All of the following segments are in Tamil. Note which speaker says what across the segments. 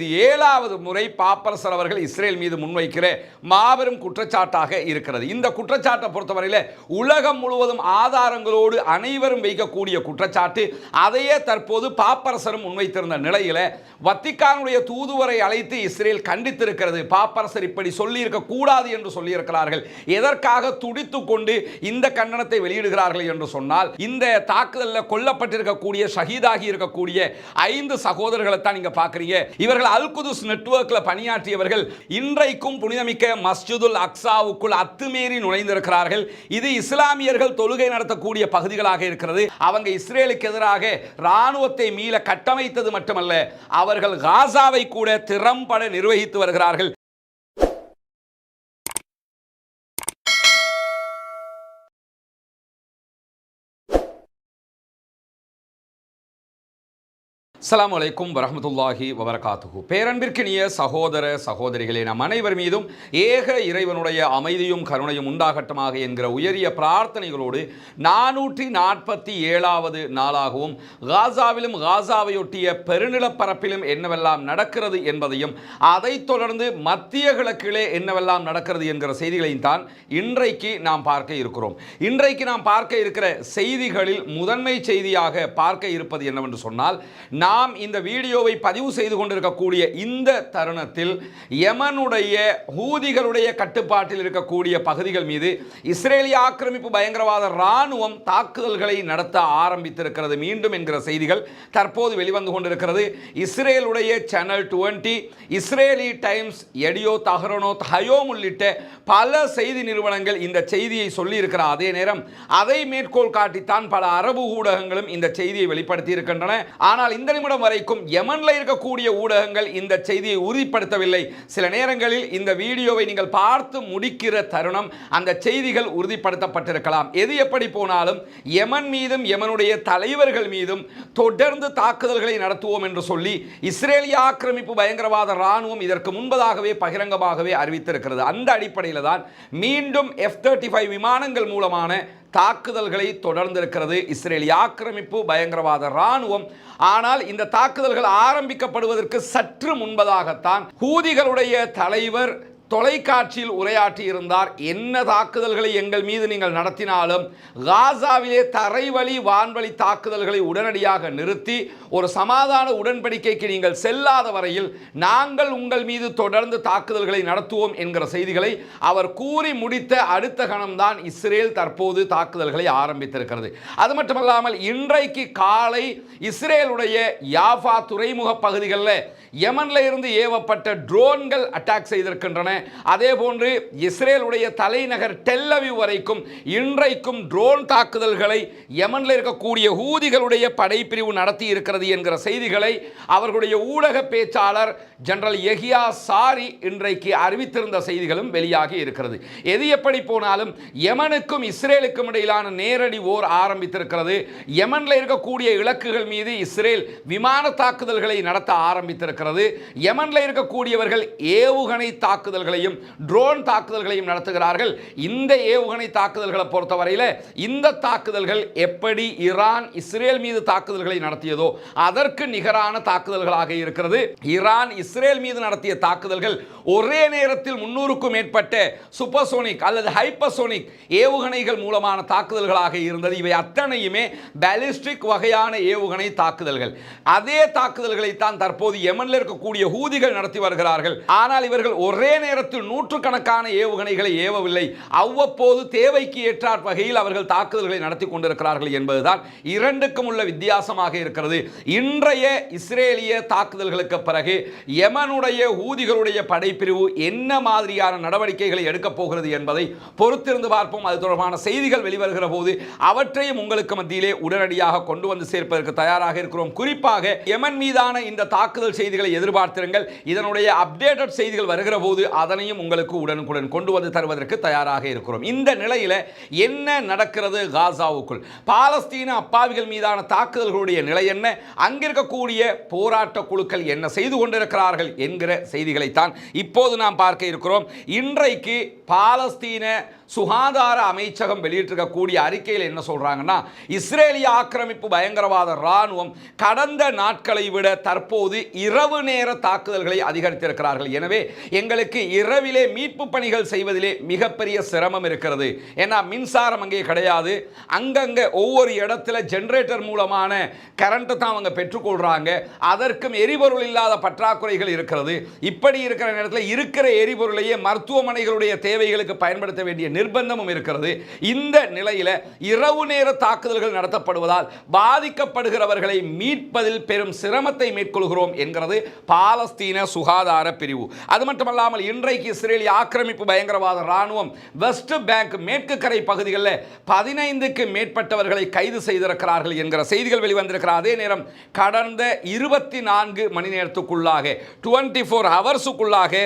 Speaker 1: இது ஏழாவது முறை பாப்பரசர் அவர்கள் இஸ்ரேல் மீது முன்வைக்கிற மாபெரும் குற்றச்சாட்டாக இருக்கிறது. இந்த குற்றச்சாட்டை பொறுத்தவரையில் உலகம் முழுவதும் ஆதாரங்களோடு அனைவரும் வைக்கக்கூடிய குற்றச்சாட்டு அதையே தற்போது பாப்பரசரும் முன்வைத்திருந்த நிலையில வத்திக்கானுடைய தூதுவரை அழைத்து இஸ்ரேல் கண்டித்திருக்கிறது. பாப்பரசர் இப்படி சொல்லியிருக்க கூடாது என்று சொல்லியிருக்கிறார்கள். எதற்காக துடித்து கொண்டு இந்த கண்டனத்தை வெளியிடுகிறார்கள் என்று சொன்னால் இந்த தாக்குதலில் கொல்லப்பட்டிருக்கக்கூடிய ஷஹீதாகி இருக்கக்கூடிய ஐந்து சகோதரர்களை தான் நீங்க பார்க்குறீங்க. இவர்கள் அல் குதுஸ் நெட்வொர்க்கில் பணியாற்றியவர்கள் இன்றைக்கும் புனிதமிக்க மஸ்ஜிதுல் அக்ஸாவுக்குள் அத்துமீறி நுழைந்திருக்கிறார்கள். இது இஸ்லாமியர்கள் தொழுகை நடத்தக்கூடிய பகுதிகளாக இருக்கிறது. அவங்க இஸ்ரேலுக்கு எதிராக இராணுவத்தை மீள கட்டமைத்தது மட்டுமல்ல அவர்கள் காசாவை கூட திறம்பட நிர்வகித்து வருகிறார்கள். அஸ்லாம் வலைக்கும் வரமத்துல்லாஹி வபரகாத்துகு பேரன்பிற்கினிய சகோதர சகோதரிகளே நம் அனைவர் மீதும் ஏக இறைவனுடைய அமைதியும் கருணையும் உண்டாகட்டமாக என்கிற உயரிய பிரார்த்தனைகளோடு நானூற்றி நாற்பத்தி ஏழாவது நாளாகவும் காசாவிலும் காசாவையொட்டிய பெருநிலப்பரப்பிலும் என்னவெல்லாம் நடக்கிறது என்பதையும் அதைத் தொடர்ந்து மத்திய கிழக்கிலே என்னவெல்லாம் நடக்கிறது என்கிற செய்திகளையும் தான் இன்றைக்கு நாம் பார்க்க இருக்கிறோம். இன்றைக்கு நாம் பார்க்க இருக்கிற செய்திகளில் முதன்மை செய்தியாக பார்க்க இருப்பது என்னவென்று சொன்னால் நாம் இந்த வீடியோவை பதிவு செய்து கொண்டிருக்கக்கூடிய இந்த தருணத்தில் யமனுடைய ஹூதிகளுடைய கட்டுப்பாட்டில் இருக்கக்கூடிய பகுதிகள் மீது இஸ்ரேலிய ஆக்கிரமிப்பு பயங்கரவாத இராணுவம் தாக்குதல்களை நடத்த ஆரம்பித்திருக்கிறது. மீண்டும் என்கிற செய்திகள் தற்போது வெளிவந்து கொண்டிருக்கிறது. இஸ்ரேலுடைய channel twenty Israeli Times Yedioth தஹரனோ Hayom உள்ளிட்ட பல செய்தி நிறுவனங்கள் இந்த செய்தியை சொல்லியிருக்கிற அதே நேரம் அதை மேற்கோள் காட்டித்தான் பல அரபு ஊடகங்களும் இந்த செய்தியை வெளிப்படுத்தி இருக்கின்றன ஆனால் இந்த நிமிடம் வரைக்கும் யமனில் இருக்கக்கூடிய ஊடகங்கள் இந்த செய்தியை உறுதிப்படுத்தவில்லை. சில நேரங்களில் இந்த வீடியோவை நீங்கள் பார்த்து முடிக்கிற தருணம் அந்த செய்திகள் உறுதிப்படுத்தப்பட்டிருக்கலாம். எது எப்படி போனாலும் யமன் மீதும் யமனுடைய தலைவர்கள் மீதும் தொடர்ந்து தாக்குதல்களை நடத்துவோம் என்று சொல்லி இஸ்ரேலிய ஆக்கிரமிப்பு பயங்கரவாத இராணுவம் இதற்கு முன்பதாகவே பகிரங்கமாகவே அறிவித்திருக்கிறது. அந்த அடிப்படையில் தான் மீண்டும் எஃப் தேர்ட்டி ஃபைவ் விமானங்கள் மூலமான தாக்குதல்களை தொடர்ந்திருக்கிறது. இஸ்ரேலிய ஆக்கிரமிப்பு பயங்கரவாத இராணுவம். ஆனால் இந்த தாக்குதல்கள் ஆரம்பிக்கப்படுவதற்கு சற்று முன்பதாகத்தான் ஹூதிகளுடைய தலைவர் தொலைக்காட்சியில் உரையாற்றி இருந்தார். என்ன தாக்குதல்களை எங்கள் மீது நீங்கள் நடத்தினாலும் காசாவிலே தரைவழி வான்வழி தாக்குதல்களை உடனடியாக நிறுத்தி ஒரு சமாதான உடன்படிக்கைக்கு நீங்கள் செல்லாத வரையில் நாங்கள் உங்கள் மீது தொடர்ந்து தாக்குதல்களை நடத்துவோம் என்கிற செய்திகளை அவர் கூறி முடித்த அடுத்த கணம்தான் இஸ்ரேல் தற்போது தாக்குதல்களை ஆரம்பித்திருக்கிறது. அது மட்டுமல்லாமல் இன்றைக்கு காலை இஸ்ரேலுடைய யாஃபா துறைமுக பகுதிகளில் யமனில் இருந்து ஏவப்பட்ட ட்ரோன்கள் அட்டாக் செய்திருக்கின்றன. அதே போன்று இஸ்ரேலுடைய தலைநகர் டெல்லவி வரைக்கும் இன்றைக்கும் ட்ரோன் தாக்குதல்களை யமனில் இருக்கக்கூடிய ஹூதிகளுடைய படைப்பிரிவு நடத்தி இருக்கிறது என்கிற செய்திகளை அவர்களுடைய ஊடக பேச்சாளர் ஜெனரல் எஹியா சாரி இன்றைக்கு அறிவித்திருந்த செய்திகளும் வெளியாகி இருக்கிறது. எது எப்படி போனாலும் யமனுக்கும் இஸ்ரேலுக்கும் இடையிலான நேரடி ஓர் ஆரம்பித்திருக்கிறது. யமனில் இருக்கக்கூடிய இலக்குகள் மீது இஸ்ரேல் விமான தாக்குதல்களை நடத்த ஆரம்பித்திருக்கிறது. யமனில் இருக்கக்கூடியவர்கள் ஏவுகணை தாக்குதல்களையும் ட்ரோன் தாக்குதல்களையும் நடத்துகிறார்கள். இந்த ஏவுகணை தாக்குதல்களை பொறுத்தவரையில் இந்த தாக்குதல்கள் எப்படி ஈரான் இஸ்ரேல் மீது தாக்குதல்களை நடத்தியதோ அதற்கு நிகரான தாக்குதல்களாக இருக்கிறது. ஈரான் இஸ்ரேல் மீது நடத்திய தாக்குதல்கள் ஒரே நேரத்தில் முன்னூறுக்கும் மேற்பட்ட சூப்பர்சோனிக் அல்லது ஹைப்பர்சோனிக் ஏவுகணைகள் மூலமான தாக்குதல்களாக இருந்தது. இவை அத்தனையுமே பாலிஸ்டிக் வகையான ஏவுகணை தாக்குதல்கள். அதே தாக்குதல்களை தான் தற்போது யமனில் இருக்கக்கூடிய ஹூதிகள் நடத்தி வருகிறார்கள். ஆனால் இவர்கள் ஒரே நேரம் நேரத்தில் நூற்றுக்கணக்கான ஏவுகணைகளை ஏவவில்லை. அவ்வப்போது தேவைக்கு ஏற்றார் வகையில் அவர்கள் தாக்குதல்களை நடத்தி கொண்டிருக்கிறார்கள் என்பதுதான் இரண்டுக்கும் உள்ள வித்தியாசமாக இருக்கிறது. இன்றைய இஸ்ரேலிய தாக்குதல்களுக்கு பிறகு யமனுடைய ஊதிகளுடைய படைப்பிரிவு என்ன மாதிரியான நடவடிக்கைகளை எடுக்கப் போகிறது என்பதை பொறுத்திருந்து பார்ப்போம். அது தொடர்பான செய்திகள் வெளிவருகிற போது அவற்றையும் உங்களுக்கு மத்தியிலே உடனடியாக கொண்டு வந்து சேர்ப்பதற்கு தயாராக இருக்கிறோம். குறிப்பாக யமன் மீதான இந்த தாக்குதல் செய்திகளை எதிர்பார்த்திருங்கள். இதனுடைய அப்டேட்டட் செய்திகள் வருகிற போது அதனையும் உங்களுக்கு உடனுக்குடன் கொண்டு வந்து தருவதற்கு தயாராக இருக்கிறோம். இந்த நிலையில் என்ன நடக்கிறது காசாவுக்குள்? பாலஸ்தீன அப்பாவிகள் மீதான தாக்குதல்களுடைய நிலை என்ன? அங்கிருக்கக்கூடிய போராட்ட குழுக்கள் என்ன செய்து கொண்டிருக்கிறார்கள் என்கிற செய்திகளைத்தான் இப்போது நாம் பார்க்க இருக்கிறோம். இன்றைக்கு பாலஸ்தீன சுகாதார அமைச்சகம் வெளியிட்டிருக்கக்கூடிய அறிக்கையில் என்ன சொல்றாங்கன்னா இஸ்ரேலிய ஆக்கிரமிப்பு பயங்கரவாத இராணுவம் கடந்த நாட்களை விட தற்போது இரவு நேர தாக்குதல்களை அதிகரித்திருக்கிறார்கள். எனவே எங்களுக்கு இரவிலே மீட்பு பணிகள் செய்வதிலே மிகப்பெரிய சிரமம் இருக்கிறது. ஏன்னா மின்சாரம் அங்கே கிடையாது. அங்கங்கே ஒவ்வொரு இடத்துல ஜென்ரேட்டர் மூலமான கரண்ட்டை தான் அவங்க பெற்றுக்கொள்கிறாங்க அதற்கும் எரிபொருள் இல்லாத பற்றாக்குறைகள் இருக்கிறது. இப்படி இருக்கிற நேரத்தில் இருக்கிற எரிபொருளையே மருத்துவமனைகளுடைய தேவைகளுக்கு பயன்படுத்த வேண்டிய நிர்பந்தமும் இருக்கிறது. இந்த நிலையில் இரவு நேர தாக்குதல்கள் நடத்தப்படுவதால் பாதிக்கப்படுகிறவர்களை மீட்பதில் பெரும் சிரமத்தை மேற்கொள்கிறோம் என்கிறது பாலஸ்தீன சுகாதார பிரிவு. அது மட்டுமல்லாமல் இன்றைக்கு இஸ்ரேலிய ஆக்கிரமிப்பு பயங்கரவாத இராணுவம் வெஸ்ட் பேங்க் மேற்கு கரை பகுதிகளில் பதினைந்துக்கு மேற்பட்டவர்களை கைது செய்திருக்கிறார்கள் என்கிற செய்திகள் வெளிவந்திருக்கிற அதே நேரம் கடந்த இருபத்தி நான்கு மணி நேரத்துக்குள்ளாக டுவெண்ட்டி ஃபோர் ஹவர்ஸுக்குள்ளாக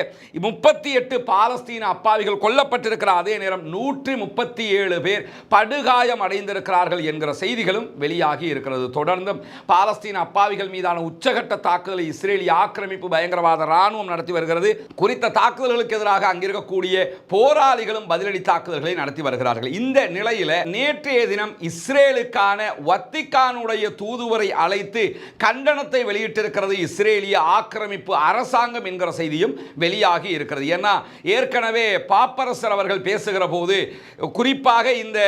Speaker 1: முப்பத்தி எட்டு பாலஸ்தீன அப்பாவிகள் கொல்லப்பட்டிருக்கிற அதே நேரம் நூற்றி முப்பத்தி ஏழு பேர் படுகாயம் அடைந்திருக்கிறார்கள் என்கிற செய்திகளும் வெளியாகி இருக்கிறது. தொடர்ந்தும் பாலஸ்தீன அப்பாவிகள் மீதான உச்சகட்ட தாக்குதலை இஸ்ரேலிய ஆக்கிரமிப்பு பயங்கரவாத இராணுவம் நடத்தி வருகிறது. குறித்த தாக்குதல் தாக்குதல்களுக்கு எதிராக அங்கிருக்கக்கூடிய போராளிகளும் பதிலடி தாக்குதல்களை நடத்தி வருகிறார்கள். இந்த நிலையில் நேற்றைய தினம் இஸ்ரேலுக்கான வத்திக்கானுடைய தூதுவரை அழைத்து கண்டனத்தை வெளியிட்டிருக்கிறது இஸ்ரேலிய ஆக்கிரமிப்பு அரசாங்கம் என்கிற செய்தியும் வெளியாகி இருக்கிறது. ஏன்னா ஏற்கனவே பாப்பரசர் அவர்கள் பேசுகிற போது குறிப்பாக இந்த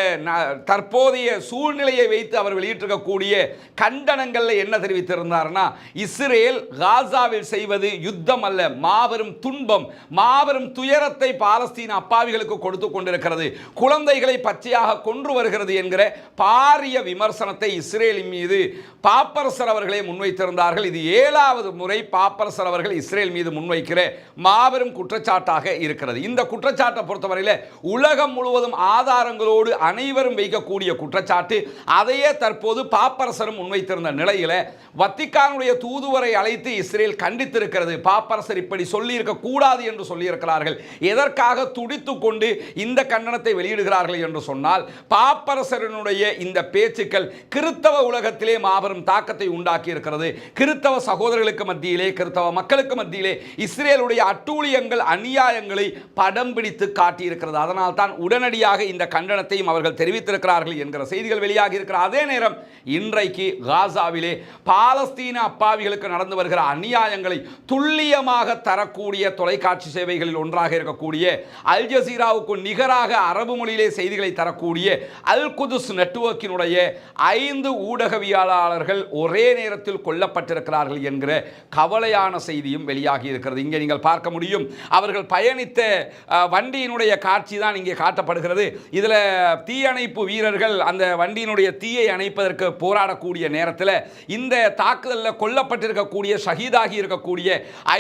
Speaker 1: தற்போதைய சூழ்நிலையை வைத்து அவர் வெளியிட்டிருக்கக்கூடிய கண்டனங்களில் என்ன தெரிவித்திருந்தார்னா இஸ்ரேல் காசாவில் செய்வது யுத்தம் அல்ல மாபெரும் துன்பம் மா மாபெரும் துயரத்தை பாலஸ்தீன அப்பாவிகளுக்கு கொடுத்து கொண்டிருக்கிறது. குழந்தைகளை பச்சையாக கொன்று வருகிறது என்கிற பாரிய விமர்சனத்தை இஸ்ரேலின் மீது பாப்பரசர் அவர்களே முன்வைத்திருந்தார்கள். இது ஏழாவது முறை பாப்பரசர் அவர்கள் இஸ்ரேல் மீது முன்வைக்கிற மாபெரும் குற்றச்சாட்டாக இருக்கிறது. இந்த குற்றச்சாட்டை பொறுத்தவரையில் உலகம் முழுவதும் ஆதாரங்களோடு அனைவரும் வைக்கக்கூடிய குற்றச்சாட்டு. அதையே தற்போது பாப்பரசரும் முன்வைத்திருந்த நிலையில வத்திக்கானுடைய தூதுவரை அழைத்து இஸ்ரேல் கண்டித்திருக்கிறது. பாப்பரசர் இப்படி சொல்லியிருக்க கூடாது என்று சொல்லியிருக்கிறார்கள். எதற்காக துடித்து கொண்டு இந்த கண்டனத்தை வெளியிடுகிறார்கள் என்று சொன்னால் பாப்பரசரனுடைய இந்த பேச்சுக்கள் கிறித்தவ உலகத்திலே மாபெரும் தாக்கத்தை உண்டாக்கி இருக்கிறது கிறித்தவ சகோதரர்களுக்கு மத்தியிலே கிறித்தவ மக்களுக்கு மத்தியிலே இஸ்ரேலுடைய அட்டூழியங்கள் அநியாயங்களை படம் பிடித்து காட்டியிருக்கிறது. அதனால் தான் உடனடியாக இந்த கண்டனத்தையும் அவர்கள் தெரிவித்திருக்கிறார்கள் என்கிற செய்திகள் வெளியாகி இருக்கிற அதே நேரம் இன்றைக்கு காசாவிலே பாலஸ்தீன அப்பாவிகளுக்கு நடந்து வருகிற அநியாயங்களை துல்லியமாக தரக்கூடிய தொலைக்காட்சி சேவைகளில் ஒன்றாக இருக்கக்கூடிய அல் ஜசீராவுக்கு நிகராக அரபு மொழியிலே செய்திகளை தரக்கூடிய அல் குதுஸ் நெட்வொர்க்கினுடைய ஐந்து ஊடகவியலாளர்கள் ஒரே நேரத்தில் கொல்லப்பட்டிருக்கிறார்கள் என்கிற கவலையான செய்தியும் வெளியாகி இருக்கிறது. இங்கே நீங்கள் பார்க்க முடியும் அவர்கள் பயணித்த வண்டியினுடைய காட்சி தான் இங்கே காட்டப்படுகிறது. இதில் தீயணைப்பு வீரர்கள் அந்த வண்டியினுடைய தீயை அணைப்பதற்கு போராடக்கூடிய நேரத்தில் இந்த தாக்குதலில் கொல்லப்பட்டிருக்கக்கூடிய ஷஹீதாகி இருக்கக்கூடிய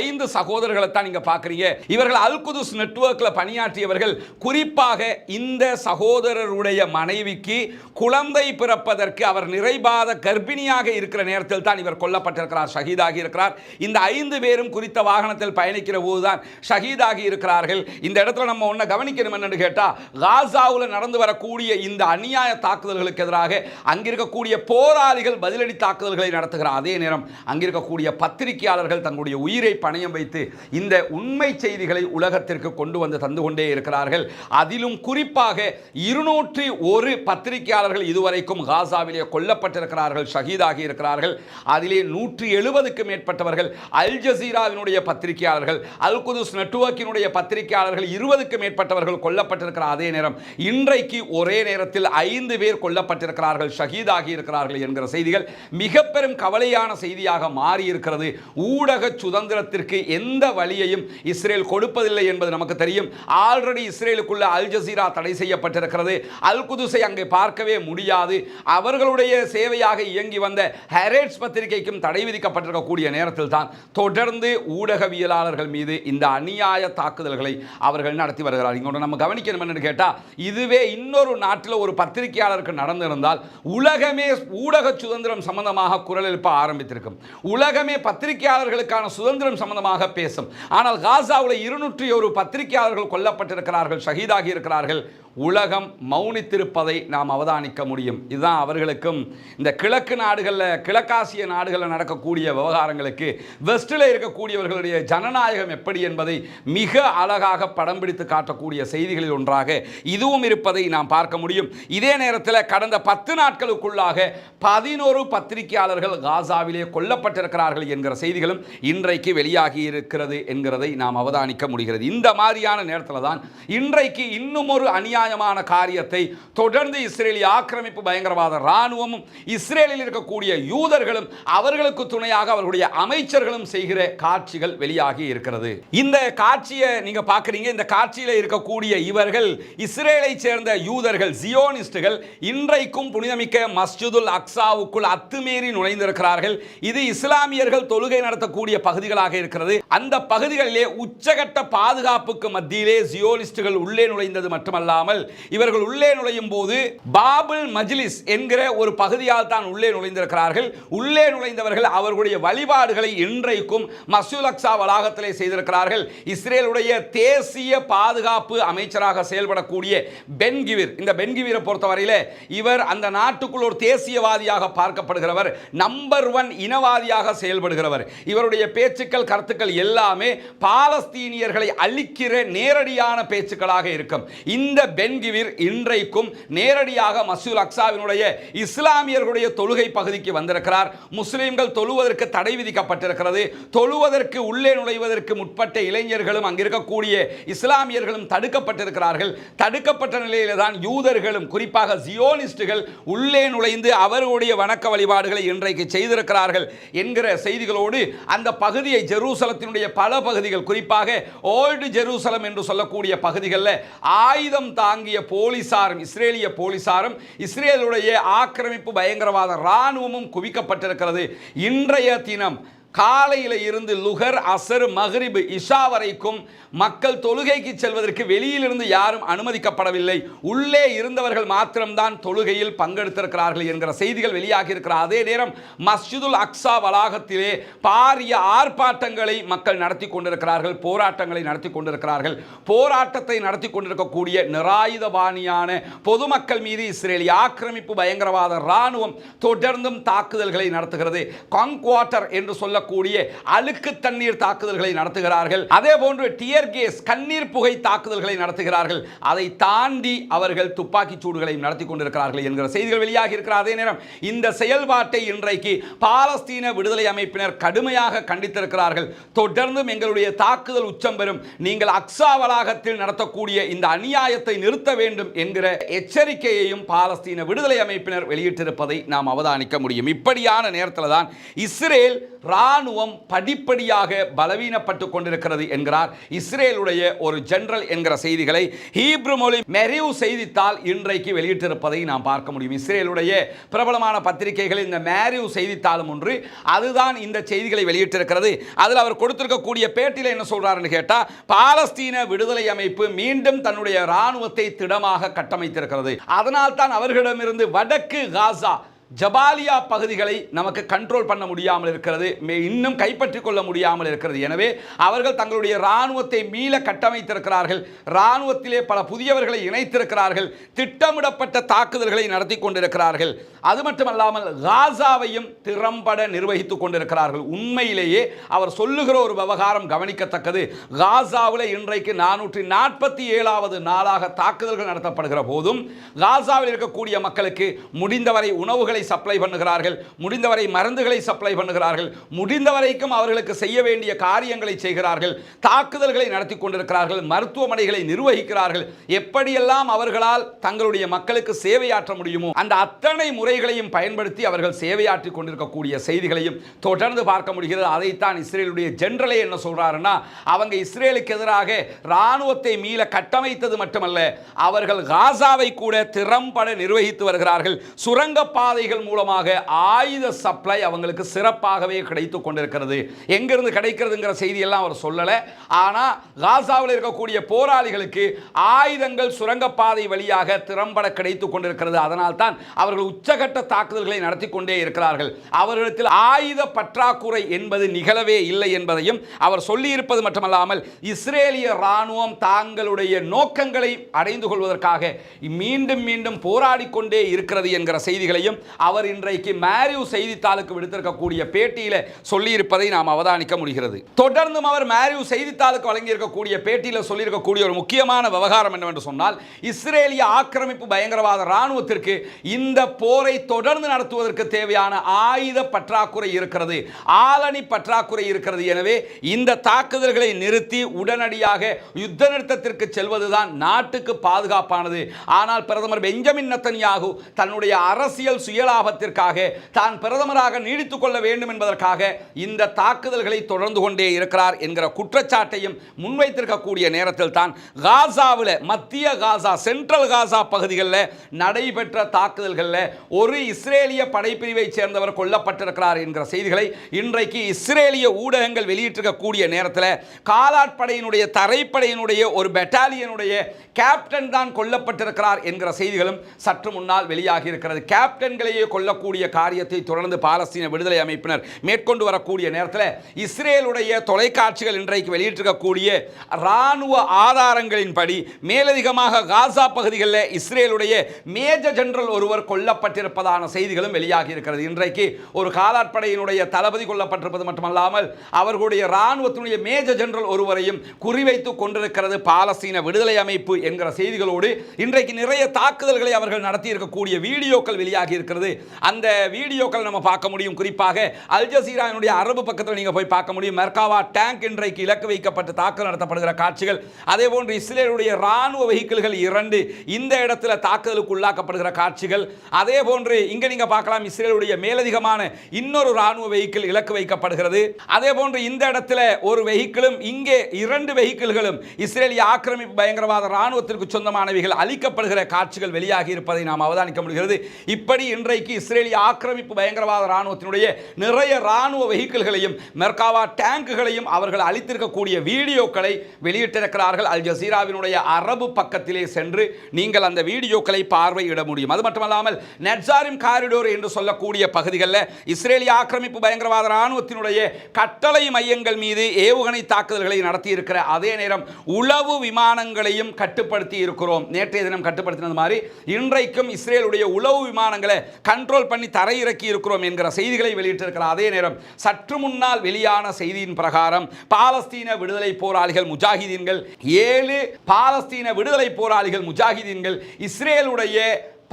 Speaker 1: ஐந்து சகோதரர்களை தான் நீங்கள் பார்க்குறீங்க. இவர்கள் அல்குதுஸ் நெட்வொர்க்கில் பணியாற்றியவர்கள் குறிப்பாக இந்த சகோதரருடைய மனைவிக்கு குழந்தை பிறப்பதற்கு அவர் நிறைபாத கர்ப்பிணியாக இருக்கிற நேரத்தில் தான் இவர் கொல்லப்பட்டிருக்கிறார் ஷஹீதாகி இருக்கிறார். இந்த ஐந்து பேரும் குறித்த வாகனத்தில் பயணிக்கிற போதுதான் ஷஹீதாகி இருக்கிறார்கள். இந்த இடத்துல நம்ம ஒன்றை கவனிக்கணும் என்னன்னு கேட்டால் காசாவில் நடந்து வரக்கூடிய இந்த அநியாய தாக்குதல்களுக்கு எதிராக அங்கிருக்கக்கூடிய போராளிகள் பதிலடி தாக்குதல்களை நடத்துகிற அதே நேரம் அங்கிருக்கக்கூடிய பத்திரிகையாளர்கள் தங்களுடைய உயிரை பணயம் வைத்து இந்த உண்மை செய்தி செய்திகளை உலகத்திற்கு கொண்டு வந்து தந்து கொண்டே இருக்கிறார்கள். அதிலும் குறிப்பாக இருநூற்றி ஒரு பத்திரிகையாளர்கள் இதுவரைக்கும் காசாவிலே கொல்லப்பட்டிருக்கிறார்கள் ஷஹீதாகி இருக்கிறார்கள். அதிலே நூற்றி எழுபதுக்கு மேற்பட்டவர்கள் அல் ஜசீராவினுடைய பத்திரிகையாளர்கள் அல் குதுஸ் நெட்வொர்க்கினுடைய பத்திரிகையாளர்கள் இருபதுக்கு மேற்பட்டவர்கள் கொல்லப்பட்டிருக்கிற அதே நேரம் இன்றைக்கு ஒரே நேரத்தில் ஐந்து பேர் கொல்லப்பட்டிருக்கிறார்கள் ஷஹீதாகி இருக்கிறார்கள் என்கிற செய்திகள் மிக பெரும் கவலையான செய்தியாக மாறியிருக்கிறது. ஊடக சுதந்திரத்திற்கு எந்த வழியையும் இஸ்ரேல் கொடுப்பதில்லை என்பது நமக்கு தெரியும். ஆல்ரெடி இஸ்ரேலுக்குள்ள அல் ஜசீரா தடை செய்யப்பட்டிருக்கிறது. அல் குதுசை அங்கே பார்க்கவே முடியாது. அவர்களுடைய சேவையாக இயங்கி வந்த ஹெரேட்ஸ் பத்திரிகைக்கும் தடை விதிக்கப்பட்டிருக்கக்கூடிய நேரத்தில் தான் தொடர்ந்து ஊடகவியலாளர்கள் மீது இந்த அநியாய தாக்குதல்களை அவர்கள் நடத்தி வருகிறார். இங்கோட நம்ம கவனிக்கணும் என்னன்னு கேட்டால் இதுவே இன்னொரு நாட்டில் ஒரு பத்திரிகையாளருக்கு நடந்திருந்தால் உலகமே ஊடக சுதந்திரம் சம்பந்தமாக குரல் எழுப்ப ஆரம்பித்திருக்கும். உலகமே பத்திரிகையாளர்களுக்கான சுதந்திரம் சம்பந்தமாக பேசும். ஆனால் காசாவில் இருநூற்றி ஒரு பத்திரிகையாளர்கள் கொல்லப்பட்டிருக்கிறார்கள் ஷஹீதாகி இருக்கிறார்கள். உலகம் மௌனித்திருப்பதை நாம் அவதானிக்க முடியும். இதுதான் அவர்களுக்கும் இந்த கிழக்கு நாடுகளில் கிழக்காசிய நாடுகளில் நடக்கக்கூடிய விவகாரங்களுக்கு வெஸ்டில் இருக்கக்கூடியவர்களுடைய ஜனநாயகம் எப்படி என்பதை மிக அழகாக படம் பிடித்து காட்டக்கூடிய செய்திகளில் ஒன்றாக இதுவும் இருப்பதை நாம் பார்க்க முடியும். இதே நேரத்தில் கடந்த பத்து நாட்களுக்குள்ளாக பதினோரு பத்திரிகையாளர்கள் காசாவிலே கொல்லப்பட்டிருக்கிறார்கள் என்கிற செய்திகளும் இன்றைக்கு வெளியாகி இருக்கிறது என்கிறதை நாம் அவதானிக்க முடிகிறது. இந்த மாதிரியான நேரத்தில் தான் இன்றைக்கு இன்னும் ஒரு அநியாயமான காரியத்தை தொடர்ந்து இஸ்ரேலிய ஆக்கிரமிப்பு பயங்கரவாத இராணுவமும் இஸ்ரேலில் இருக்கக்கூடிய யூதர்களும் அவர்களுக்கு துணையாக அவர்களுடைய அமைச்சர்களும் செய்கிற காட்சிகள் வெளியாகி இருக்கிறது. இந்த காட்சியை நீங்க பார்க்குறீங்க. இந்த காட்சியில் இருக்கக்கூடிய இவர்கள் இஸ்ரேலை சேர்ந்த யூதர்கள் ஜியோனிஸ்டுகள் இன்றைக்கும் புனிதமிக்க மஸ்ஜிதுல் அக்சாவுக்குள் அத்துமீறி நுழைந்திருக்கிறார்கள். இது இஸ்லாமியர்கள் தொழுகை நடத்தக்கூடிய பகுதிகளாக இருக்கிறது. அந்த பகுதிகளிலே உச்சகட்ட பாதுகாப்புக்கு மத்தியிலே ஜியோனிஸ்டுகள் உள்ளே நுழைந்தது மட்டுமல்லாமல் இவர்கள் உள்ளே நுழையும் போது பாபுல் மஜ்லிஸ் என்கிற ஒரு பகுதியால் தான் உள்ளே நுழைந்திருக்கிறார்கள். உள்ளே நுழைந்தவர்கள் அவர்களுடைய வழிபாடுகளை இன்றைக்கும் மசூல் அக்ஸா வளாகத்திலே செய்திருக்கிறார்கள். இஸ்ரேலுடைய தேசிய பாதுகாப்பு அமைச்சராக செயல்படக்கூடிய பென்கிவிர் இந்த பென்கிவிரை பொறுத்தவரையில இவர் அந்த நாட்டுக்குள் ஒரு தேசியவாதியாக பார்க்கப்படுகிறவர் நம்பர் ஒன் இனவாதியாக செயல்படுகிறவர். இவருடைய பேச்சுக்கள் கருத்துக்கள் எல்லாமே பாலஸ்தீனியர்களை அழிக்கிற நேரடியான பேச்சுக்களாக இருக்கும். இந்த பென்கிவிர் இன்றைக்கும் நேரடியாக மசூல் அக்சாவினுடைய இஸ்லாமியர்களுடைய தொழுகை பகுதிக்கு வந்திருக்கிறார். முஸ்லீம்கள் தொழுவதற்கு தடை விதிக்கப்பட்டிருக்கிறது. தொழுவதற்கு உள்ளே நுழைவதற்கு முற்பட்ட இளைஞர்களும் அங்கிருக்கக்கூடிய இஸ்லாமியர்களும் தடுக்கப்பட்டிருக்கிறார்கள். தடுக்கப்பட்ட நிலையில தான் யூதர்களும் குறிப்பாக ஜியோனிஸ்டுகள் உள்ளே நுழைந்து அவர்களுடைய வணக்க வழிபாடுகளை இன்றைக்கு செய்திருக்கிறார்கள் என்கிற செய்திகளோடு அந்த பகுதியை ஜெருசலத்தினுடைய பல பகுதிகள் குறிப்பாக ஓல்டு ஜெருசலம் என்று சொல்லக்கூடிய பகுதிகளில் ஆயுதம் தாங்கிய போலீசாரும் இஸ்ரேலிய போலீசாரும் இஸ்ரேலுடைய ஆக்கிரமிப்பு பயங்கரவாத இராணுவமும் குவிக்கப்பட்டிருக்கிறது. இன்றைய தினம் காலையில் இருந்து லுகர் அசர் மஹரிபு இஷா வரைக்கும் மக்கள் தொழுகைக்கு செல்வதற்கு வெளியிலிருந்து யாரும் அனுமதிக்கப்படவில்லை. உள்ளே இருந்தவர்கள் மாத்திரம்தான் தொழுகையில் பங்கெடுத்திருக்கிறார்கள் என்கிற செய்திகள் வெளியாகி இருக்கிற அதே நேரம் மஸ்ஜிதுல் அக்ஸா வளாகத்திலே பாரிய ஆர்ப்பாட்டங்களை மக்கள் நடத்தி கொண்டிருக்கிறார்கள் போராட்டங்களை நடத்தி கொண்டிருக்கிறார்கள். போராட்டத்தை நடத்தி கொண்டிருக்கக்கூடிய நிராயுதபாணியான பொதுமக்கள் மீது இஸ்ரேலிய ஆக்கிரமிப்பு பயங்கரவாத இராணுவம் தொடர்ந்தும் தாக்குதல்களை நடத்துகிறது. காங்க்வாட்டர் என்று சொல்ல சொல்லக்கூடிய அழுக்கு தண்ணீர் தாக்குதல்களை நடத்துகிறார்கள். அதே போன்று டியர் கேஸ் கண்ணீர் புகை தாக்குதல்களை நடத்துகிறார்கள். அதை தாண்டி அவர்கள் துப்பாக்கி சூடுகளை நடத்தி கொண்டிருக்கிறார்கள் என்கிற செய்திகள் வெளியாகி இருக்கிற அதே நேரம் இந்த செயல்பாட்டை இன்றைக்கு பாலஸ்தீன விடுதலை அமைப்பினர் கடுமையாக கண்டித்திருக்கிறார்கள். தொடர்ந்தும் எங்களுடைய தாக்குதல் உச்சம் பெறும். நீங்கள் அக்ஸா வளாகத்தில் நடத்தக்கூடிய இந்த அநியாயத்தை நிறுத்த வேண்டும் என்கிற எச்சரிக்கையையும் பாலஸ்தீன விடுதலை அமைப்பினர் வெளியிட்டிருப்பதை நாம் அவதானிக்க முடியும். இப்படியான நேரத்தில் தான் இஸ்ரேல் ரா இராணுவம் படிப்படியாக பலவீனப்பட்டு கொண்டிருக்கிறது என்கிறார். இஸ்ரேலுடைய ஒரு ஜெனரல் என்கிற செய்திகளை ஹீப்ரு மொழி மெரிவ் செய்தித்தாள் இன்றைக்கு வெளியிட்டிருப்பதை நாம் பார்க்க முடியும். இஸ்ரேலுடைய பிரபலமான பத்திரிகைகள் இந்த மேரிவ் செய்தித்தாளும் ஒன்று. அதுதான் இந்த செய்திகளை வெளியிட்டிருக்கிறது. அதில் அவர் கொடுத்திருக்கக்கூடிய பேட்டியில் என்ன சொல்றாருன்னு கேட்டால் பாலஸ்தீன விடுதலை அமைப்பு மீண்டும் தன்னுடைய ராணுவத்தை திடமாக கட்டமைத்திருக்கிறது. அதனால் தான் அவர்களிடமிருந்து வடக்கு காசா ஜபாலியா பகுதிகளை நமக்கு கண்ட்ரோல் பண்ண முடியாமல் இருக்கிறது. மே- இன்னும் கைப்பற்றிக் கொள்ள முடியாமல் இருக்கிறது. எனவே அவர்கள் தங்களுடைய இராணுவத்தை மீள கட்டமைத்திருக்கிறார்கள். இராணுவத்திலே பல புதியவர்களை இணைத்திருக்கிறார்கள். திட்டமிடப்பட்ட தாக்குதல்களை நடத்தி கொண்டிருக்கிறார்கள். அது மட்டுமல்லாமல் காசாவையும் திறம்பட நிர்வகித்துக் கொண்டிருக்கிறார்கள். உண்மையிலேயே அவர் சொல்லுகிற ஒரு விவகாரம் கவனிக்கத்தக்கது. காசாவில் இன்றைக்கு நானூற்றி நாற்பத்தி ஏழாவது நாளாக தாக்குதல்கள் நடத்தப்படுகிற போதும் காசாவில் இருக்கக்கூடிய மக்களுக்கு முடிந்தவரை உணவுகளை மருந்துகளை சப்ளை பண்ணுகிறார்கள் முடிந்தவரை மருந்துகளை சப்ளை பண்ணுகிறார்கள் முடிந்த வரைக்கும் அவர்களுக்கு செய்ய வேண்டிய காரியங்களை செய்கிறார்கள் தாக்குதல்களை நடத்தி கொண்டிருக்கிறார்கள் மருத்துவமனைகளை நிர்வகிக்கிறார்கள். எப்படியெல்லாம் அவர்களால் தங்களுடைய மக்களுக்கு சேவையாற்ற முடியுமோ அந்த அத்தனை முறைகளையும் பயன்படுத்தி அவர்கள் சேவையாற்றி கொண்டிருக்கக்கூடிய செய்திகளையும் தொடர்ந்து பார்க்க முடிகிறது. அதைத்தான் இஸ்ரேலுடைய ஜென்ரலே என்ன சொல்றாருன்னா அவங்க இஸ்ரேலுக்கு எதிராக இராணுவத்தை மீள கட்டமைத்தது மட்டுமல்ல அவர்கள் காசாவை கூட திறம்பட நிர்வகித்து வருகிறார்கள். சுரங்க பாதைகள் போராளிகள் மூலமாக ஆயுத சப்ளை அவங்களுக்கு சிறப்பாகவே கிடைத்து கொண்டிருக்கிறது. எங்கிருந்து கிடைக்கிறதுங்கிற செய்தியெல்லாம் அவர் சொல்லலை. ஆனால் காசாவில் இருக்கக்கூடிய போராளிகளுக்கு ஆயுதங்கள் சுரங்கப்பாதை வழியாக திறம்பட கிடைத்து கொண்டிருக்கிறது. அதனால் தான் அவர்கள் உச்சகட்ட தாக்குதல்களை நடத்தி கொண்டே இருக்கிறார்கள். அவர்களிடத்தில் ஆயுத பற்றாக்குறை என்பது நிகழவே இல்லை என்பதையும் அவர் சொல்லியிருப்பது மட்டுமல்லாமல் இஸ்ரேலிய ராணுவம் தாங்களுடைய நோக்கங்களை அடைந்து கொள்வதற்காக மீண்டும் மீண்டும் போராடி கொண்டே இருக்கிறது என்கிற செய்திகளையும் அவர் இன்றைக்கு மேரியூ செய்தித்தாளுக்கு விடுத்திருக்கக்கூடிய பேட்டியில சொல்லியிருப்பதை நாம் அவதானிக்க முடிகிறது. தொடர்ந்தும் அவர் மேரியூ செய்தித்தாளுக்கு வழங்கியிருக்கக்கூடிய பேட்டியில் சொல்லியிருக்கக்கூடிய ஒரு முக்கியமான விவகாரம் என்னவென்று சொன்னால் இஸ்ரேலிய ஆக்கிரமிப்பு பயங்கரவாத ராணுவத்திற்கு இந்த போரை தொடர்ந்து நடத்துவதற்கு தேவையான ஆயுத பற்றாக்குறை இருக்கிறது ஆளணி பற்றாக்குறை இருக்கிறது. எனவே இந்த தாக்குதல்களை நிறுத்தி உடனடியாக யுத்த நிறுத்தத்திற்கு செல்வதுதான் நாட்டுக்கு பாதுகாப்பானது. ஆனால் பிரதமர் பெஞ்சமின் நத்தன்யாகு தன்னுடைய அரசியல் சுய சுயலாபத்திற்காக தான் பிரதமராக நீடித்துக் கொள்ள வேண்டும் என்பதற்காக இந்த தாக்குதல்களை தொடர்ந்து கொண்டே இருக்கிறார் என்கிற குற்றச்சாட்டையும் முன்வைத்திருக்கக்கூடிய நேரத்தில் தான் காசாவில் மத்திய காசா சென்ட்ரல் காசா பகுதிகளில் நடைபெற்ற தாக்குதல்களில் ஒரு இஸ்ரேலிய படைப்பிரிவை சேர்ந்தவர் கொல்லப்பட்டிருக்கிறார் என்கிற செய்திகளை இன்றைக்கு இஸ்ரேலிய ஊடகங்கள் வெளியிட்டிருக்கக்கூடிய நேரத்தில் காலாட்படையினுடைய தரைப்படையினுடைய ஒரு பெட்டாலியனுடைய கேப்டன் தான் கொல்லப்பட்டிருக்கிறார் என்கிற செய்திகளும் சற்று முன்னால் வெளியாகி இருக்கிறது. கேப்டன்களை கேப்டன்களையே கொல்லக்கூடிய காரியத்தை தொடர்ந்து பாலஸ்தீன விடுதலை அமைப்பினர் மேற்கொண்டு வரக்கூடிய நேரத்தில் இஸ்ரேலுடைய தொலைக்காட்சிகள் இன்றைக்கு வெளியிட்டிருக்கக்கூடிய இராணுவ ஆதாரங்களின்படி மேலதிகமாக காசா பகுதிகளில் இஸ்ரேலுடைய மேஜர் ஜெனரல் ஒருவர் கொல்லப்பட்டிருப்பதான செய்திகளும் வெளியாகி இருக்கிறது. இன்றைக்கு ஒரு காலாட்படையினுடைய தளபதி கொல்லப்பட்டிருப்பது மட்டுமல்லாமல் அவர்களுடைய இராணுவத்தினுடைய மேஜர் ஜெனரல் ஒருவரையும் குறிவைத்து கொண்டிருக்கிறது பாலஸ்தீன விடுதலை அமைப்பு என்கிற செய்திகளோடு. இன்றைக்கு நிறைய தாக்குதல்களை அவர்கள் நடத்தியிருக்கக்கூடிய வீடியோக்கள் வெளியாகி இருக்கிறது. அந்த வீடியோக்கள் நம்ம பார்க்க முடியும். குறிப்பாக அல் ஜசீராவினுடைய அரபு பக்கத்தில் நீங்கள் போய் பார்க்க முடியும். மெர்காவா டேங்க் இன்றைக்கு இலக்கு வைக்கப்பட்டு தாக்குதல் நடத்தப்படுகிற காட்சிகள். அதே போன்று இஸ்ரேலுடைய இராணுவ வெஹிக்கிள்கள் இரண்டு இந்த இடத்துல தாக்குதலுக்கு உள்ளாக்கப்படுகிற காட்சிகள். அதே போன்று இங்கே நீங்கள் பார்க்கலாம் இஸ்ரேலுடைய மேலதிகமான இன்னொரு இராணுவ வெஹிக்கிள் இலக்கு வைக்கப்படுகிறது. அதே போன்று இந்த இடத்துல ஒரு வெஹிக்கிளும் இங்கே இரண்டு வெஹிக்கிள்களும் இஸ்ரேலிய ஆக்கிரமிப்பு பயங்கரவாத இராணுவத்திற்கு சொந்தமானவைகள் அளிக்கப்படுகிற காட்சிகள் வெளியாகி இருப்பதை நாம் அவதானிக்க முடிகிறது. இப்படி இன்றைக்கு இஸ்ரேலிய ஆக்கிரமிப்பு பயங்கரவாத ராணுவத்தினுடைய நிறைய ராணுவ வெஹிக்கிள்களையும் மெர்காவா டேங்குகளையும் அவர்கள் அளித்திருக்கக்கூடிய வீடியோக்களை வெளியிட்டிருக்கிறார்கள். அல் ஜசீராவினுடைய அரபு பக்கத்திலே சென்று நீங்கள் அந்த வீடியோக்களை பார்வையிட முடியும். அது மட்டுமல்லாமல் நெட்சாரிம் காரிடோர் என்று சொல்லக்கூடிய பகுதிகளில் இஸ்ரேலிய ஆக்கிரமிப்பு பயங்கரவாத ராணுவத்தினுடைய கட்டளை மையங்கள் மீது ஏவுகணை தாக்குதல்களை நடத்தி இருக்கிற அதே நேரம் உளவு விமானங்களையும் கட்டுப்படுத்தி இருக்கிறோம் நேற்றைய தினம் கட்டுப்படுத்தினது மாதிரி இன்றைக்கும் இஸ்ரேலுடைய உளவு விமானங்களை கண்ட்ரோல் பண்ணி தரையிறக்கி இருக்கிறோம் என்கிற செய்திகளை வெளியிட்டிருக்கிற அதே நேரம் சற்று முன்னால் வெளியான செய்தியின் பிரகாரம் பாலஸ்தீன விடுதலை போராளிகள் முஜாஹிதீன்கள் ஏழு பாலஸ்தீன விடுதலை போராளிகள் முஜாஹிதீன்கள் இஸ்ரேலுடைய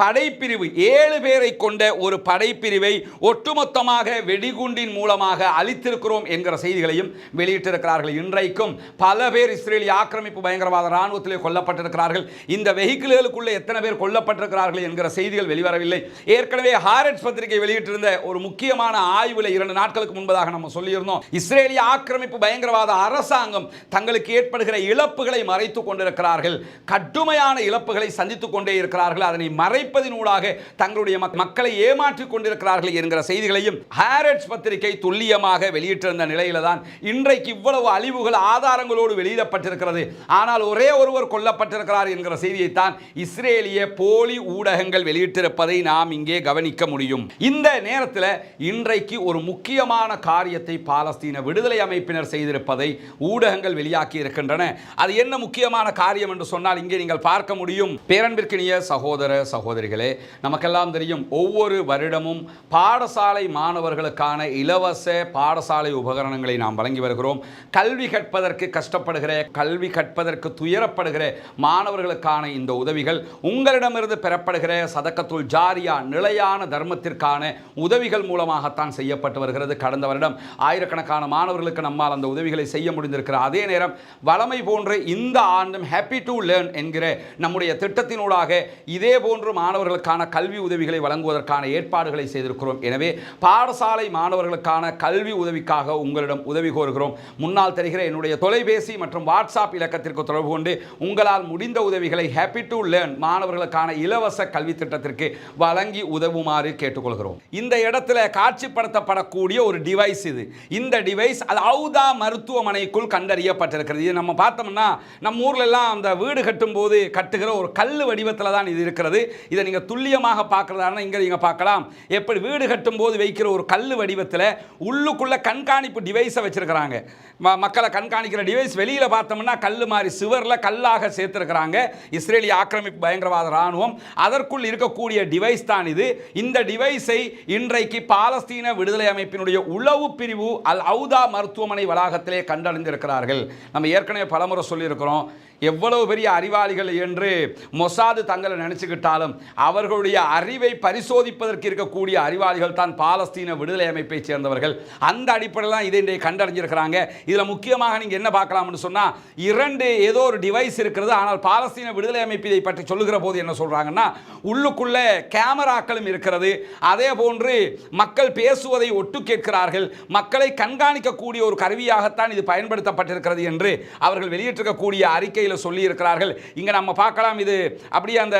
Speaker 1: படைப்பிரிவு. ஏழு பேரை கொண்ட ஒரு படைப்பிரிவை ஒட்டுமொத்தமாக வெடிகுண்டின் மூலமாக அழித்திருக்கிறோம் என்கிற செய்திகளையும் வெளியிட்டிருக்கிறார்கள். இன்றைக்கும் பல பேர் இஸ்ரேலிய ஆக்கிரமிப்பு பயங்கரவாத இராணுவத்திலே கொல்லப்பட்டிருக்கிறார்கள். இந்த வெஹிக்கிள்களுக்குள்ள எத்தனை பேர் கொல்லப்பட்டிருக்கிறார்கள் என்கிற செய்திகள் வெளிவரவில்லை. ஏற்கனவே ஹாரட்ஸ் பத்திரிகை வெளியிட்டிருந்த ஒரு முக்கியமான ஆய்வில் இரண்டு நாட்களுக்கு முன்பதாக நம்ம சொல்லியிருந்தோம். இஸ்ரேலிய ஆக்கிரமிப்பு பயங்கரவாத அரசாங்கம் தங்களுக்கு ஏற்படுகிற இழப்புகளை மறைத்துக் கொண்டிருக்கிறார்கள். கடுமையான இழப்புகளை சந்தித்துக் கொண்டே இருக்கிறார்கள். அதனை மறை மறைப்பதினூடாக தங்களுடைய மக்களை ஏமாற்றிக் கொண்டிருக்கிறார்கள் என்கிற செய்திகளையும் ஹாரட்ஸ் பத்திரிகை துல்லியமாக வெளியிட்டிருந்த நிலையில தான் இன்றைக்கு இவ்வளவு அழிவுகள் ஆதாரங்களோடு வெளியிடப்பட்டிருக்கிறது. ஆனால் ஒரே ஒருவர் கொல்லப்பட்டிருக்கிறார் என்கிற செய்தியைத்தான் இஸ்ரேலிய போலி ஊடகங்கள் வெளியிட்டிருப்பதை நாம் இங்கே கவனிக்க முடியும். இந்த நேரத்தில் இன்றைக்கு ஒரு முக்கியமான காரியத்தை பாலஸ்தீன விடுதலை அமைப்பினர் செய்திருப்பதை ஊடகங்கள் வெளியாக்கி இருக்கின்றன. அது என்ன முக்கியமான காரியம் என்று சொன்னால் இங்கே நீங்கள் பார்க்க முடியும். பேரன்பிற்கினிய சகோதர. சகோதரிகளே நமக்கெல்லாம் தெரியும் ஒவ்வொரு வருடமும் பாடசாலை மாணவர்களுக்கான இலவச பாடசாலை உபகரணங்களை நாம் வழங்கி வருகிறோம். கல்வி கற்பதற்கு கஷ்டப்படுகிற கல்வி கற்பதற்கு துயரப்படுகிற மாணவர்களுக்கான இந்த உதவிகள் உங்களிடமிருந்து பெறப்படுகிற சதக்கத்துள் ஜாரியா நிலையான தர்மத்திற்கான உதவிகள் மூலமாகத்தான் செய்யப்பட்டு வருகிறது. கடந்த வருடம் ஆயிரக்கணக்கான மாணவர்களுக்கு நம்மால் அந்த உதவிகளை செய்ய முடிந்திருக்கிற அதே நேரம் வளமை போன்று இந்த ஆண்டும் ஹாப்பி டு லேர்ன் என்கிற நம்முடைய திட்டத்தினூடாக இதே போன்று மாணவர்களுக்கான கல்வி உதவிகளை வழங்குவதற்கான ஏற்பாடுகளை செய்திருக்கிறோம். எனவே பாடசாலை மாணவர்களுக்கான கல்வி உதவிக்காக உங்களிடம் உதவி கோருகிறோம். முன்னால் தெரிகிற என்னுடைய தொலைபேசி மற்றும் வாட்ஸ்அப் இலக்கத்திற்கு தொடர்பு கொண்டு உங்களால் முடிந்த உதவிகளை ஹாப்பி டு லேர்ன் மாணவர்களுக்கான இலவச கல்வி திட்டத்திற்கு வழங்கி உதவுமாறு கேட்டுக்கொள்கிறோம். இந்த இடத்துல காட்சிப்படுத்தப்படக்கூடிய ஒரு டிவைஸ் இது. இந்த டிவைஸ் அது அவுதா மருத்துவமனைக்குள் கண்டறியப்பட்டிருக்கிறது. இது நம்ம பார்த்தோம்னா நம்ம ஊர்ல எல்லாம் அந்த வீடு கட்டும்போது கட்டுகிற ஒரு கல் வடிவத்தில் தான் இது இருக்கிறது. இதை நீங்கள் துல்லியமாக பார்க்குறதான? இங்கே நீங்கள் பார்க்கலாம். எப்படி வீடு கட்டும்போது வைக்கிற ஒரு கல் வடிவத்தில் உள்ளுக்குள்ளே கண்காணிப்பு டிவைஸை வச்சுருக்கிறாங்க. ம- மக்களை கண்காணிக்கிற டிவைஸ் வெளியில் பார்த்தோம்னா கல் மாதிரி சுவரில் கல்லாக சேர்த்துருக்கிறாங்க. இஸ்ரேலிய ஆக்கிரமிப்பு பயங்கரவாத ராணுவம் அதற்குள் இருக்கக்கூடிய டிவைஸ் தான் இது. இந்த டிவைஸை இன்றைக்கு பாலஸ்தீன விடுதலை அமைப்பினுடைய உளவு பிரிவு அல் அவுதா மருத்துவமனை வளாகத்திலே கண்டடைந்திருக்கிறார்கள். நம்ம ஏற்கனவே பலமுறை சொல்லியிருக்கிறோம். எவ்வளவு பெரிய அறிவாளிகள் என்று மொசாது தங்களை நினச்சிக்கிட்டாலும் அவர்களுடைய அறிவை பரிசோதிப்பதற்கு இருக்கக்கூடிய அறிவாளிகள் தான் பாலஸ்தீன விடுதலை அமைப்பை சேர்ந்தவர்கள். அந்த அடிப்படையில் தான் இதை இன்றைய கண்டறிஞ்சிருக்கிறாங்க. இதில் முக்கியமாக நீங்கள் என்ன பார்க்கலாம்னு சொன்னால் இரண்டு ஏதோ ஒரு டிவைஸ் இருக்கிறது ஆனால் பாலஸ்தீன விடுதலை அமைப்பு இதை பற்றி சொல்லுகிற போது என்ன சொல்கிறாங்கன்னா உள்ளுக்குள்ளே கேமராக்களும் இருக்கிறது. அதே போன்று மக்கள் பேசுவதை ஒட்டு கேட்கிறார்கள். மக்களை கண்காணிக்கக்கூடிய ஒரு கருவியாகத்தான் இது பயன்படுத்தப்பட்டிருக்கிறது என்று அவர்கள் வெளியிட்டிருக்கக்கூடிய அறிக்கையில் சொல்லி இருக்கிறார்கள் இங்கே நம்ம பார்க்கலாம் இது அப்படியே அந்த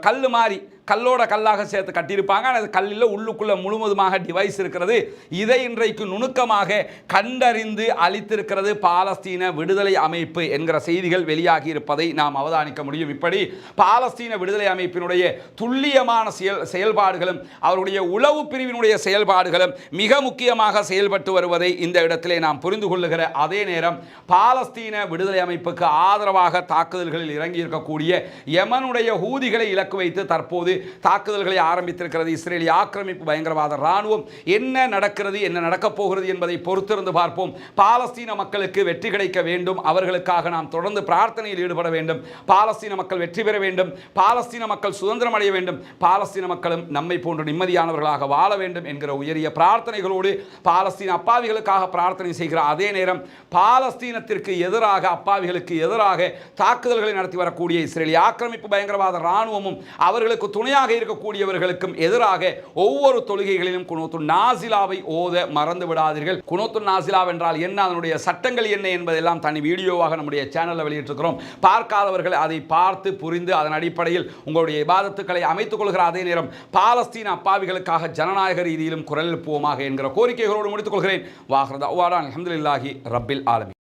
Speaker 1: கல் மாதிரி. கல்லோட கல்லாக சேர்த்து கட்டியிருப்பாங்க. ஆனால் அது கல்லில் உள்ளுக்குள்ள முழுவதுமாக டிவைஸ் இருக்கிறது. இதை இன்றைக்கு நுணுக்கமாக கண்டறிந்து அளித்திருக்கிறது பாலஸ்தீன விடுதலை அமைப்பு என்கிற செய்திகள் வெளியாகி இருப்பதை நாம் அவதானிக்க முடியும். இப்படி பாலஸ்தீன விடுதலை அமைப்பினுடைய துல்லியமான செயல் செயல்பாடுகளும் அவருடைய உளவு பிரிவினுடைய செயல்பாடுகளும் மிக முக்கியமாக செயல்பட்டு வருவதை இந்த இடத்திலே நாம் புரிந்து கொள்ளுகிற அதே நேரம் பாலஸ்தீன விடுதலை அமைப்புக்கு ஆதரவாக தாக்குதல்களில் இறங்கி இருக்கக்கூடிய யமனுடைய ஊதிகளை இலக்கு வைத்து தற்போது தாக்குதல்களை ஆரம்பித்திருக்கிறது. இஸ்ரேலிய ஆக்கிரமிப்பு பயங்கரவாத ராணுவம் என்ன நடக்கிறது என்ன நடக்கப் போகிறது என்பதை பொறுத்திருந்து பார்ப்போம். பாலஸ்தீன மக்களுக்கு வெற்றி கிடைக்க வேண்டும். அவர்களுக்காக நாம் தொடர்ந்து பிரார்த்தனையில் ஈடுபட வேண்டும். பாலஸ்தீன மக்கள் வெற்றி பெற வேண்டும். பாலஸ்தீன மக்கள் சுதந்திரம் அடைய வேண்டும். பாலஸ்தீன மக்களும் நம்மை போன்ற நிம்மதியானவர்களாக வாழ வேண்டும் என்கிற உயரிய பிரார்த்தனைகளோடு பாலஸ்தீன அப்பாவிகளுக்காக பிரார்த்தனை செய்கிற அதே நேரம் பாலஸ்தீனத்திற்கு எதிராக அப்பாவிகளுக்கு எதிராக தாக்குதல்களை நடத்தி வரக்கூடிய இஸ்ரேலிய ஆக்கிரமிப்பு பயங்கரவாத ராணுவமும் அவர்களுக்கு துணையாக இருக்கக்கூடியவர்களுக்கும் எதிராக ஒவ்வொரு தொழுகைகளிலும் குணத்து நாசிலாவை ஓத மறந்து விடாதீர்கள். குணத்து நாசிலா என்றால் என்ன? அதனுடைய சட்டங்கள் என்ன என்பதெல்லாம் தனி வீடியோவாக நம்முடைய சேனலில் வெளியிட்டிருக்கிறோம். பார்க்காதவர்கள் அதை பார்த்து புரிந்து அதன் அடிப்படையில் உங்களுடைய விவாதத்துக்களை அமைத்துக் கொள்கிற அதே நேரம் பாலஸ்தீன அப்பாவிகளுக்காக ஜனநாயக ரீதியிலும் குரல் எழுப்புவோமாக என்கிற கோரிக்கைகளோடு முடித்துக் கொள்கிறேன். வாஹ்ரதா அல்ஹம்துலில்லாஹி ரப்பில் ஆலமி